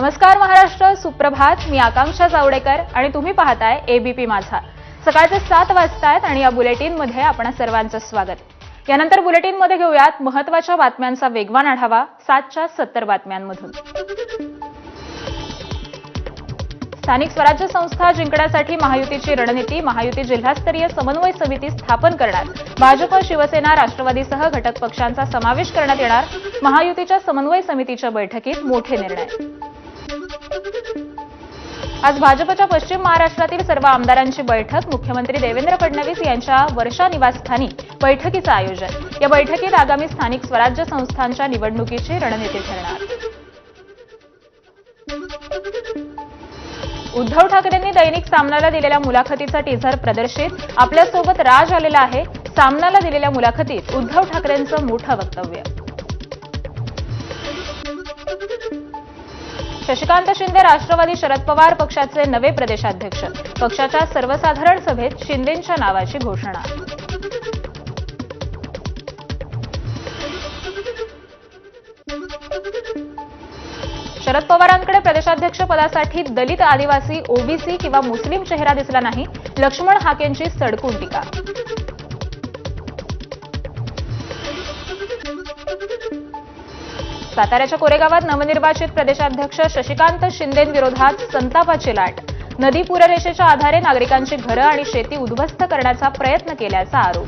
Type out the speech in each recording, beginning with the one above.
नमस्कार महाराष्ट्र सुप्रभात. मी आकांक्षा जावडेकर आणि तुम्ही पाहताय एबीपी माझा. सकाळचे सात वाजतायत आणि या बुलेटिनमध्ये आपण सर्वांचं स्वागत. यानंतर बुलेटिनमध्ये घेऊयात महत्त्वाच्या बातम्यांचा वेगवान आढावा सातच्या सत्तर बातम्यांमधून. स्थानिक स्वराज्य संस्था जिंकण्यासाठी महायुतीची रणनीती महायुती जिल्हास्तरीय समन्वय समिती स्थापन करणार भाजप शिवसेना राष्ट्रवादीसह घटक पक्षांचा समावेश करण्यात येणार महायुतीच्या समन्वय समितीच्या बैठकीत मोठे निर्णय. आज भाजपच्या पश्चिम महाराष्ट्रातील सर्व आमदारांची बैठक मुख्यमंत्री देवेंद्र फडणवीस यांच्या वर्षा निवासस्थानी बैठकीचं आयोजन. या बैठकीत आगामी स्थानिक स्वराज्य संस्थांच्या निवडणुकीची रणनीती ठरणार. उद्धव ठाकरेंनी दैनिक सामनाला दिलेल्या मुलाखतीचा टीझर प्रदर्शित. आपल्यासोबत राज आलेला आहे. सामनाला दिलेल्या मुलाखतीत उद्धव ठाकरेंचं मोठं वक्तव्य. शशिकांत शिंदे राष्ट्रवादी शरद पवार पक्षाचे नवे प्रदेशाध्यक्ष. पक्षाच्या सर्वसाधारण सभेत शिंदेंच्या नावाची घोषणा. शरद पवारांकडे प्रदेशाध्यक्ष पदासाठी दलित आदिवासी ओबीसी किंवा मुस्लिम चेहरा दिसला नाही. लक्ष्मण हाकेंची सडकून टीका. साताऱ्याच्या कोरेगावात नवनिर्वाचित प्रदेशाध्यक्ष शशिकांत शिंदेविरोधात संतापाची लाट. नदी पूररेषेच्या आधारे नागरिकांची घरं आणि शेती उद्ध्वस्त करण्याचा प्रयत्न केल्याचा आरोप.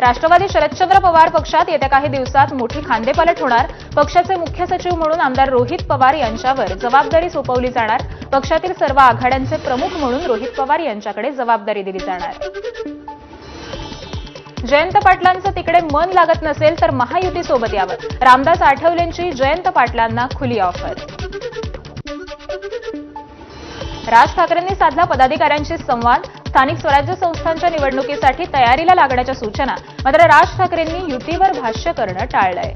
राष्ट्रवादी शरदचंद्र पवार पक्षात येत्या काही दिवसात मोठी खांदेपालट होणार. पक्षाचे मुख्य सचिव म्हणून आमदार रोहित पवार यांच्यावर जबाबदारी सोपवली जाणार. पक्षातील सर्व आघाड्यांचे प्रमुख म्हणून रोहित पवार यांच्याकडे जबाबदारी दिली जाणार. जयंत पाटलांचं तिकडे मन लागत नसेल तर महायुतीसोबत यावं. रामदास आठवलेंची जयंत पाटलांना खुली ऑफर. राज ठाकरेंनी साधला पदाधिकाऱ्यांशी संवाद. स्थानिक स्वराज्य संस्थांच्या निवडणुकीसाठी तयारीला लागण्याच्या सूचना. मात्र राज ठाकरेंनी युतीवर भाष्य करणं टाळलंय.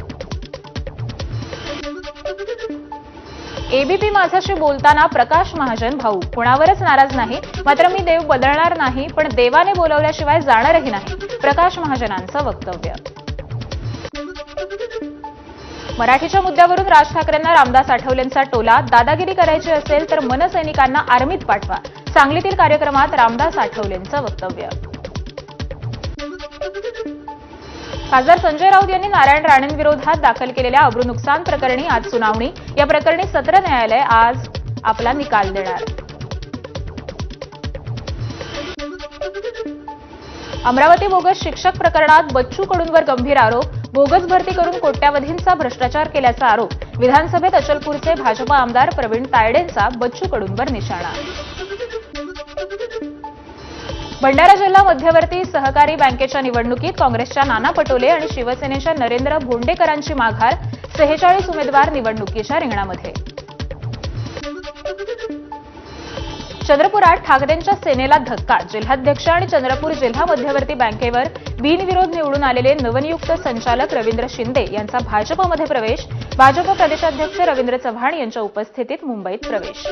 एबीपी माझ्याशी बोलताना प्रकाश महाजन भाऊ. कुणावरच नाराज नाही. मात्र मी देव बदलणार नाही पण देवाने बोलवल्याशिवाय जाणारही नाही. प्रकाश महाजनांचं वक्तव्य. मराठीच्या मुद्द्यावरून राज ठाकरेंना रामदास आठवलेंचा टोला. दादागिरी करायची असेल तर मनसैनिकांना आर्मीत पाठवा. सांगलीतील कार्यक्रमात रामदास आठवलेंचं वक्तव्य. खासदार संजय राऊत यांनी नारायण राणेंविरोधात दाखल केलेल्या अब्रू नुकसान प्रकरणी आज सुनावणी. या प्रकरणी सत्र न्यायालय आज आपला निकाल देणार. अमरावती बोगस शिक्षक प्रकरणात बच्चू कडूंवर गंभीर आरोप बोगस भरती करून कोट्यावधींचा भ्रष्टाचार केल्याचा आरोप. विधानसभेत अचलपूरचे भाजपा आमदार प्रवीण तायडेंचा बच्चू कडूंवर निशाणा. भंडारा जिल्हा मध्यवर्ती सहकारी बँकेच्या निवडणुकीत काँग्रेसच्या नाना पटोले आणि शिवसेनेच्या नरेंद्र भोंडेकरांची माघार सेहेचाळीस उमेदवार निवडणुकीच्या रिंगणामध्ये. चंद्रपुरात ठाकरेंच्या सेनेला धक्का जिल्हाध्यक्ष आणि चंद्रपूर जिल्हा मध्यवर्ती बँकेवर बिनविरोध निवडून आलेले नवनियुक्त संचालक रवींद्र शिंदे यांचा भाजपमध्ये प्रवेश भाजप प्रदेशाध्यक्ष रवींद्र चव्हाण यांच्या उपस्थितीत मुंबईत प्रवेश.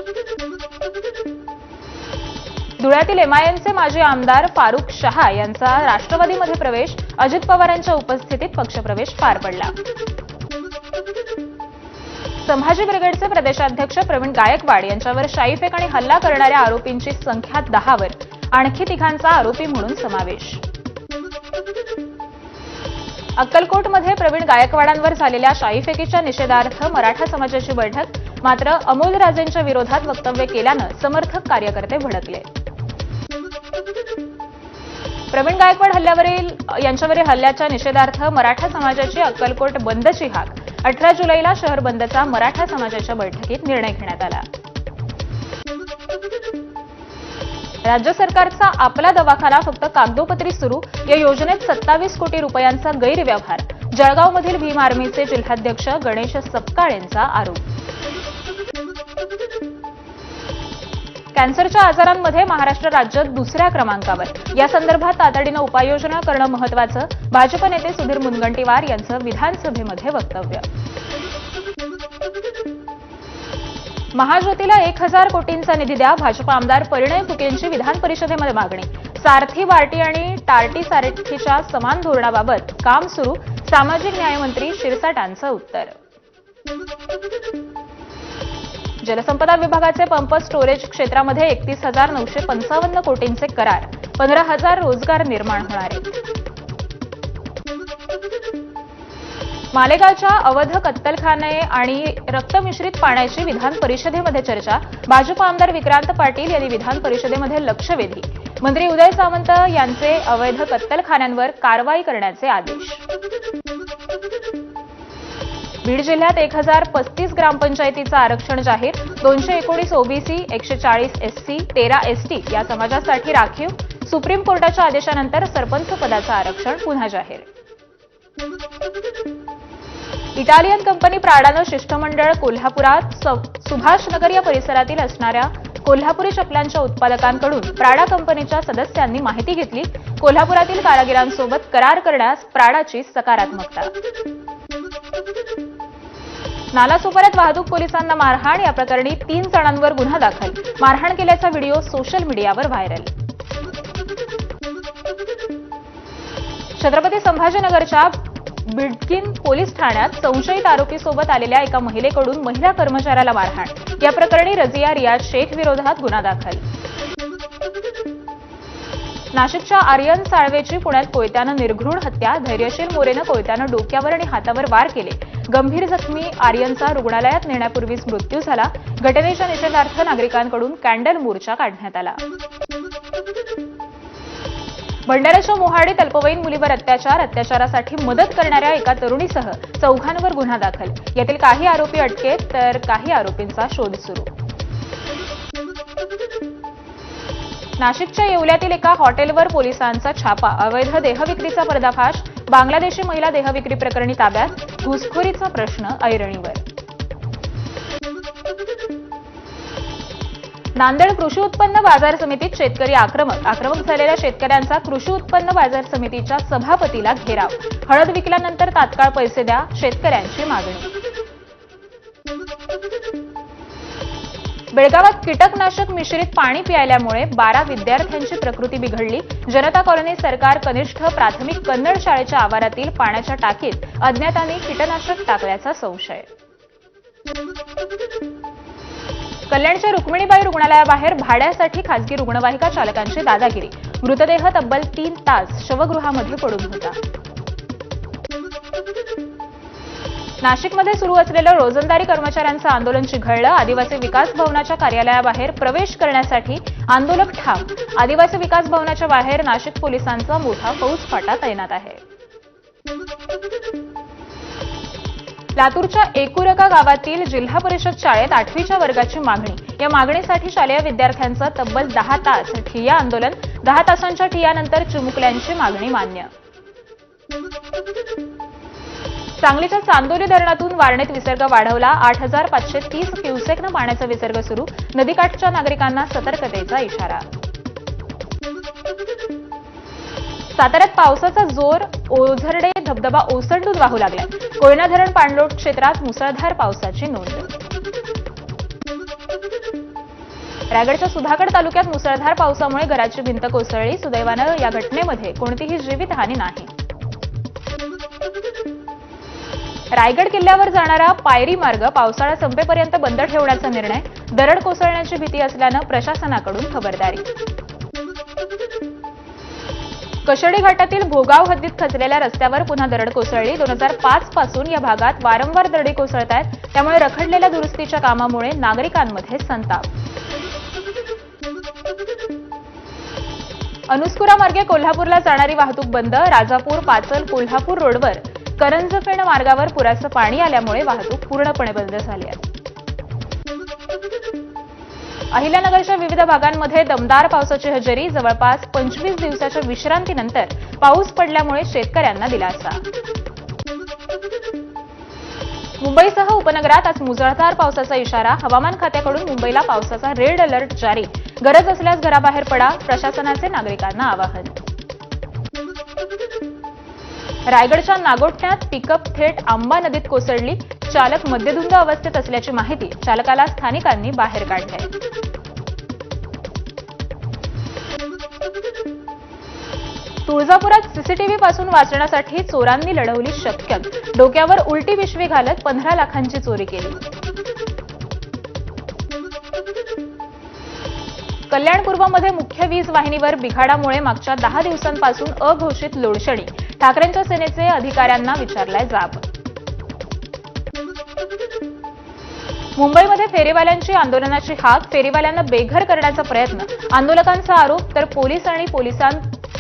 धुळ्यातील एमआयएमचे माजी आमदार फारुख शहा यांचा राष्ट्रवादीमध्ये प्रवेश अजित पवारांच्या उपस्थितीत पक्षप्रवेश पार पडला. संभाजी ब्रिगेडचे प्रदेशाध्यक्ष प्रवीण गायकवाड यांच्यावर शाईफेक आणि हल्ला करणाऱ्या आरोपींची संख्या दहावर. आणखी तिघांचा आरोपी म्हणून समावेश. अक्कलकोटमध्ये प्रवीण गायकवाडांवर झालेल्या शाईफेकीच्या निषेधार्थ मराठा समाजाची बैठक मात्र अमोल राजेंच्या विरोधात वक्तव्य केल्यानं समर्थक कार्यकर्ते भडकले. प्रवीण गायकवाड हल्ल्यावरील यांच्यावरील हल्ल्याच्या निषेधार्थ मराठा समाजाची अक्कलकोट बंदची हाक. अठरा जुलैला शहर बंदचा मराठा समाजाच्या बैठकीत निर्णय घेण्यात आला. राज्य सरकारचा आपला दवाखाना फक्त कागदोपत्री सुरू. या योजनेत सत्तावीस कोटी रुपयांचा गैरव्यवहार. जळगावमधील भीम आर्मीचे जिल्हाध्यक्ष गणेश सपकाळेंचा आरोप. कॅन्सरच्या आजारांमध्ये महाराष्ट्र राज्य दुसऱ्या क्रमांकावर. या संदर्भात तातडीनं उपाययोजना करणं महत्वाचं भाजप नेते सुधीर मुनगंटीवार यांचं विधानसभेमध्ये वक्तव्य. महाज्योतीला एक हजार कोटींचा निधी द्या भाजप आमदार परिणय फुकेंची विधान परिषदेमध्ये मागणी. सारथी बार्टी आणि टार्टी सारथीच्या समान धोरणाबाबत काम सुरू सामाजिक न्यायमंत्री शिरसाटांचं उत्तर. जलसंपदा विभागाचे पंप स्टोरेज क्षेत्रामध्ये एकतीस हजार नऊशे पंचावन्न कोटींचे करार. पंधरा हजार रोजगार निर्माण होणार आहेत मालेगावच्या अवध कत्तलखाने आणि रक्तमिश्रित पाण्याची विधान परिषदेमध्ये चर्चा. भाजप आमदार विक्रांत पाटील यांनी विधान परिषदेमध्ये लक्ष वेधली मंत्री उदय सामंत यांचे अवैध कत्तलखान्यांवर कारवाई करण्याचे आदेश. बीड जिल्ह्यात एक हजार पस्तीस ग्रामपंचायतीचं आरक्षण जाहीर दोनशे एकोणीस ओबीसी एकशे चाळीस एससी तेरा एसटी या समाजासाठी राखीव. सुप्रीम कोर्टाच्या आदेशानंतर सरपंच पदाचं आरक्षण पुन्हा जाहीर. इटालियन कंपनी प्राडानं शिष्टमंडळ कोल्हापुरात सुभाषनगर या परिसरातील असणाऱ्या कोल्हापुरी चपलांच्या उत्पादकांकडून प्राडा कंपनीच्या सदस्यांनी माहिती घेतली. कोल्हापुरातील कारागिरांसोबत करार करण्यास प्राडाची सकारात्मकता. नालासोपाऱ्यात वाहतूक पोलिसांना मारहाण या प्रकरणी तीन जणांवर गुन्हा दाखल. मारहाण केल्याचा व्हिडिओ सोशल मीडियावर व्हायरल. छत्रपती संभाजीनगरच्या बिडकिन पोलीस ठाण्यात संशयित आरोपीसोबत आलेल्या एका महिलेकडून महिला कर्मचाऱ्याला मारहाण. या प्रकरणी रजिया रियाज शेख विरोधात गुन्हा दाखल. नाशिकच्या आर्यन साळवेची पुण्यात कोयत्यानं निर्घृण हत्या धैर्यशील मोरेनं कोयत्यानं डोक्यावर आणि हातावर वार केले. गंभीर जखमी आर्यनचा रुग्णालयात नेण्यापूर्वीच मृत्यू झाला. घटनेच्या निषेधार्थ नागरिकांकडून कॅन्डल मोर्चा काढण्यात आला. भंडाऱ्याच्या मोहाडीत अल्पवयीन मुलीवर अत्याचार अत्याचारासाठी मदत करणाऱ्या एका तरुणीसह चौघांवर गुन्हा दाखल. यातील काही आरोपी अटकेत तर काही आरोपींचा शोध सुरू. नाशिकच्या येवल्यातील एका हॉटेलवर पोलिसांचा छापा. अवैध देहविक्रीचा पर्दाफाश बांगलादेशी महिला देहविक्री प्रकरणी ताब्यात घुसखोरीचा प्रश्न ऐरणीवर. नांदेड कृषी उत्पन्न बाजार समितीत शेतकरी आक्रमक आक्रमक झालेल्या शेतकऱ्यांचा कृषी उत्पन्न बाजार समितीच्या सभापतीला घेराव. हळद विकल्यानंतर तात्काळ पैसे द्या शेतकऱ्यांची मागणी. बेळगावात कीटकनाशक मिश्रित पाणी पियाल्यामुळे बारा विद्यार्थ्यांची प्रकृती बिघडली. जनता कॉलनी सरकार कनिष्ठ प्राथमिक कन्नड शाळेच्या आवारातील पाण्याच्या टाकीत अज्ञातांनी कीटकनाशक टाकल्याचा संशय. कल्याणच्या रुक्मिणीबाई रुग्णालयाबाहेर भाड्यासाठी खासगी रुग्णवाहिका चालकांची दादागिरी. मृतदेह तब्बल तीन तास शवगृहामध्ये पडून होता. नाशिकमध्ये सुरू असलेलं रोजंदारी कर्मचाऱ्यांचं आंदोलन चिघळलं आदिवासी विकास भवनाच्या कार्यालयाबाहेर प्रवेश करण्यासाठी आंदोलक ठाम. आदिवासी विकास भवनाच्या बाहेर नाशिक पोलिसांचा मोठा फौजफाटा तैनात आहे. लातूरच्या एकुरका गावातील जिल्हा परिषद शाळेत आठवीच्या वर्गाची मागणी. या मागणीसाठी शालेय विद्यार्थ्यांचं तब्बल दहा तास ठिया आंदोलन दहा तासांच्या ठियानंतर चिमुकल्यांची मागणी मान्य. सांगलीच्या चांदोली धरणातून वारणेत विसर्ग वाढवला. आठ हजार पाचशे तीस क्युसेकनं पाण्याचा विसर्ग सुरू. नदीकाठच्या नागरिकांना सतर्कतेचा इशारा. साताऱ्यात पावसाचा जोर ओझरडे धबधबा ओसंडून वाहू लागला. कोयना धरण पाणलोट क्षेत्रात मुसळधार पावसाची नोंद. रायगडच्या सुधागड तालुक्यात मुसळधार पावसामुळे घराची भिंत कोसळली. सुदैवानं या घटनेमध्ये कोणतीही जीवितहानी नाही. रायगड किल्ल्यावर जाणारा पायरी मार्ग पावसाळा संपेपर्यंत बंद ठेवण्याचा निर्णय दरड कोसळण्याची भीती असल्यानं प्रशासनाकडून खबरदारी. कशेडी घाटातील भोगाव हद्दीत खचलेल्या रस्त्यावर पुन्हा दरड कोसळली. दोन हजार पाच पासून या भागात वारंवार दरडी कोसळत आहेत त्यामुळे रखडलेल्या दुरुस्तीच्या कामामुळे नागरिकांमध्ये संताप. अनुस्कुरा मार्गे कोल्हापूरला जाणारी वाहतूक बंद. राजापूर पाचल कोल्हापूर रोडवर करंजफेण मार्गावर पुराचं पाणी आल्यामुळे वाहतूक पूर्णपणे बंद झाली आहे. अहिल्यानगरच्या विविध भागांमध्ये दमदार पावसाची हजेरी जवळपास पंचवीस दिवसाच्या विश्रांतीनंतर पाऊस पडल्यामुळे शेतकऱ्यांना दिलासा. मुंबईसह उपनगरात आज मुसळधार पावसाचा इशारा. हवामान खात्याकडून मुंबईला पावसाचा रेड अलर्ट जारी. गरज असल्यास घराबाहेर पडा. प्रशासनाचे नागरिकांना आवाहन. रायगडच्या नागोठण्यात पिकअप थेट आंबा नदीत कोसळली. चालक मद्यधुंद अवस्थेत असल्याची माहिती चालकाला स्थानिकांनी बाहेर काढली. तुळजापुरात सीसीटीव्ही पासून वाचण्यासाठी चोरांनी लढवली शक्कल डोक्यावर उलटी पिशवी घालत पंधरा लाखांची चोरी केली. कल्याण पूर्वमध्ये मुख्य वीज वाहिनीवर बिघाडामुळे मागच्या दहा दिवसांपासून अघोषित लोडशेडिंग. ठाकरेंच्या सेनेचे अधिकाऱ्यांना विचारलाय जाब. मुंबईमध्ये फेरीवाल्यांची आंदोलनाची हाक फेरीवाल्यांना बेघर करण्याचा प्रयत्न. आंदोलकांचा आरोप तर पोलीस आणि पोलिसां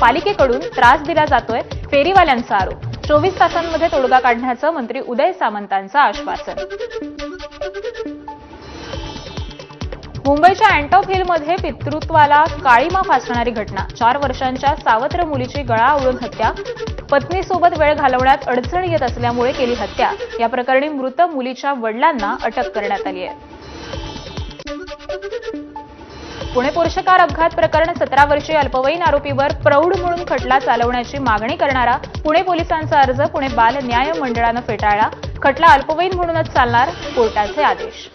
पालिकेकडून त्रास दिला जातोय फेरीवाल्यांचा आरोप. चोवीस तासांमध्ये तोडगा काढण्याचं मंत्री उदय सामंतांचं आश्वासन. मुंबईच्या अँटॉप हिलमध्ये पितृत्वाला काळीमा फासणारी घटना. चार वर्षांच्या सावत्र मुलीची गळा आवळून हत्या. पत्नीसोबत वेळ घालवण्यात अडचण येत असल्यामुळे केली हत्या. या प्रकरणी मृत मुलीच्या वडिलांना अटक करण्यात आली आहे. पुणे पुरुषकार अपघात प्रकरण सतरा वर्षीय अल्पवयीन आरोपीवर प्रौढ म्हणून खटला चालवण्याची मागणी करणारा पुणे पोलिसांचा अर्ज पुणे बाल न्याय मंडळानं फेटाळला. खटला अल्पवयीन म्हणूनच चालणार कोर्टाचे आदेश.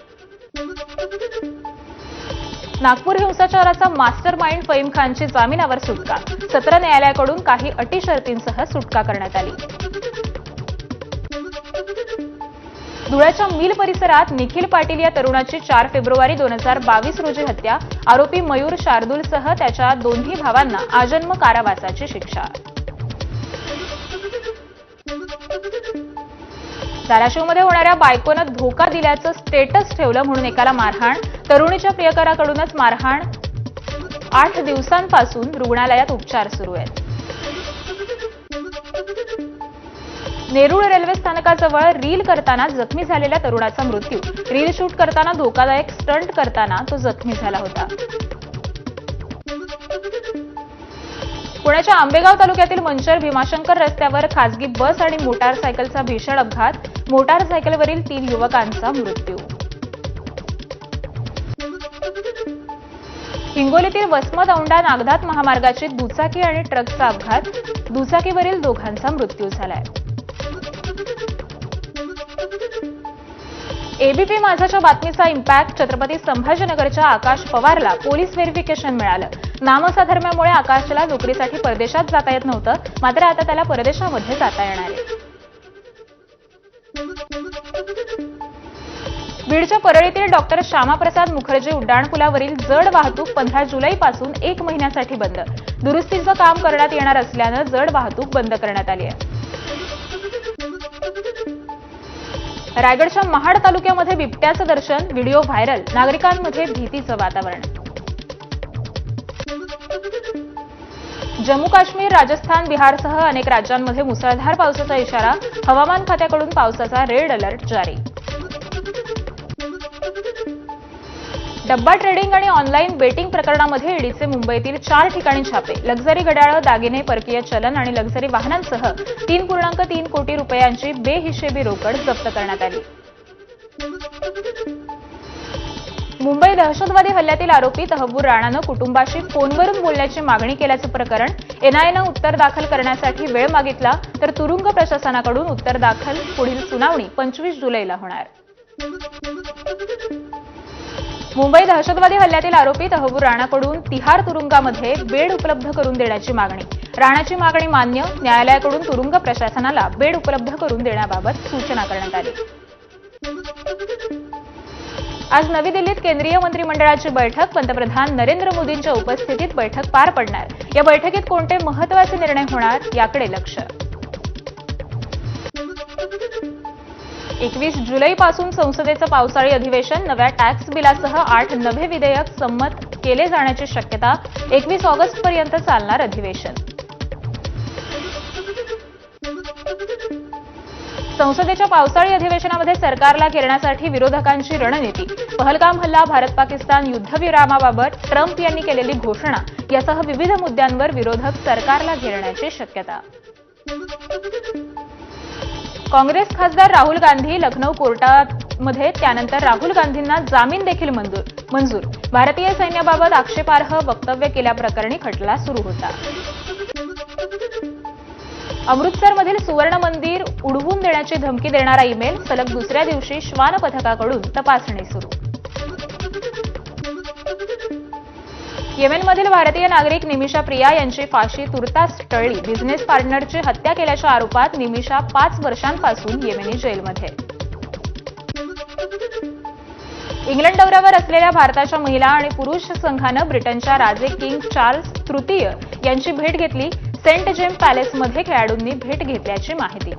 नागपूर हिंसाचाराचा मास्टर माइंड फईम खानची जामिनावर सुटका. सत्र न्यायालयाकडून काही अटी शर्तींसह सुटका करण्यात आली. धुळ्याच्या मिल परिसरात निखिल पाटील या तरुणाची चार फेब्रुवारी दोन हजार बावीस रोजी हत्या. आरोपी मयूर शार्दूलसह त्याच्या दोन्ही भावांना आजन्म कारावासाची शिक्षा. धाराशिवमध्ये होणाऱ्या बायकोनं धोका दिल्याचं स्टेटस ठेवलं म्हणून एकाला मारहाण. तरुणीच्या प्रियकराकडूनच मारहाण. आठ दिवसांपासून रुग्णालयात उपचार सुरू आहेत. नेरूळ रेल्वे स्थानकाजवळ रील करताना जखमी झालेल्या तरुणाचा मृत्यू. रील शूट करताना धोकादायक स्टंट करताना तो जखमी झाला होता. पुण्याच्या आंबेगाव तालुक्यातील मंचर भीमाशंकर रस्त्यावर खासगी बस आणि मोटारसायकलचा भीषण अपघात. मोटारसायकलवरील तीन युवकांचा मृत्यू. हिंगोलीतील वसमत औंढा नागदात महामार्गाची दुचाकी आणि ट्रकचा अपघात. दुचाकीवरील दोघांचा मृत्यू झालाय. एबीपी माझाच्या बातमीचा इम्पॅक्ट छत्रपती संभाजीनगरच्या आकाश पवारला पोलीस व्हेरिफिकेशन मिळालं. नामसाधर्म्यामुळे आकाशला नोकरीसाठी परदेशात जाता येत नव्हतं मात्र आता त्याला परदेशामध्ये जाता येणार आहे. बीडच्या परळीतील डॉक्टर श्यामाप्रसाद मुखर्जी उड्डाणपुलावरील जड वाहतूक पंधरा जुलैपासून एक महिन्यासाठी बंद. दुरुस्तीचं काम करण्यात येणार असल्यानं जड वाहतूक बंद करण्यात आली आहे. रायगडच्या महाड तालुक्यामध्ये बिबट्याचं दर्शन व्हिडिओ व्हायरल नागरिकांमध्ये भीतीचं वातावरण. जम्मू काश्मीर राजस्थान बिहारसह अनेक राज्यांमध्ये मुसळधार पावसाचा इशारा हवामान खात्याकडून पावसाचा रेड अलर्ट जारी. डब्बा ट्रेडिंग आणि ऑनलाईन बेटिंग प्रकरणामध्ये ईडीचे मुंबईतील चार ठिकाणी छापे. लक्झरी घड्याळं दागिने परकीय चलन आणि लक्झरी वाहनांसह तीन पूर्णांक तीन कोटी रुपयांची बेहिशेबी रोकड जप्त करण्यात आली. मुंबई दहशतवादी हल्ल्यातील आरोपी तहबूर राणानं कुटुंबाशी फोनवरून बोलण्याची मागणी केल्याचं प्रकरण एनआयएनं उत्तर दाखल करण्यासाठी वेळ मागितला तर तुरुंग प्रशासनाकडून उत्तर दाखल पुढील सुनावणी पंचवीस जुलैला होणार. मुंबई दहशतवादी हल्ल्यातील आरोपी तहबूर राणाकडून तिहार तुरुंगामध्ये बेड उपलब्ध करून देण्याची मागणी. राणाची मागणी मान्य न्यायालयाकडून तुरुंग प्रशासनाला बेड उपलब्ध करून देण्याबाबत सूचना करण्यात आली. आज नवी दिल्लीत केंद्रीय मंत्रिमंडळाची बैठक पंतप्रधान नरेंद्र मोदींच्या उपस्थितीत बैठक पार पडणार. या बैठकीत कोणते महत्त्वाचे निर्णय होणार याकडे लक्ष. एकवीस जुलैपासून संसदेचं पावसाळी अधिवेशन नव्या टॅक्स बिलासह आठ नवे विधेयक संमत केले जाण्याची शक्यता एकवीस ऑगस्टपर्यंत चालणार अधिवेशन. संसदेच्या पावसाळी अधिवेशनामध्ये सरकारला घेरण्यासाठी विरोधकांची रणनीती पहलगाम हल्ला भारत पाकिस्तान युद्धविरामाबाबत ट्रम्प यांनी केलेली घोषणा यासह विविध मुद्द्यांवर विरोधक सरकारला घेरण्याची शक्यता. काँग्रेस खासदार राहुल गांधी लखनौ कोर्टामध्ये त्यानंतर राहुल गांधींना जामीन देखील मंजूर मंजूर. भारतीय सैन्याबाबत आक्षेपार्ह वक्तव्य केल्याप्रकरणी खटला सुरू होता. अमृतसरमधील सुवर्ण मंदिर उडवून देण्याची धमकी देणारा ईमेल सलग दुसऱ्या दिवशी श्वान पथकाकडून तपासणी सुरू. येमेनमधील भारतीय नागरिक निमिषा प्रिया यांची फाशी तुर्तास टळली. बिझनेस पार्टनरची हत्या केल्याच्या आरोपात निमिषा पाच वर्षांपासून येमेनी जेलमध्ये. इंग्लंड दौऱ्यावर असलेल्या भारताच्या महिला आणि पुरुष संघानं ब्रिटनच्या राजे किंग चार्ल्स तृतीय यांची भेट घेतली. सेंट जेम पॅलेसमध्ये खेळाडूंनी भेट घेतल्याची माहिती.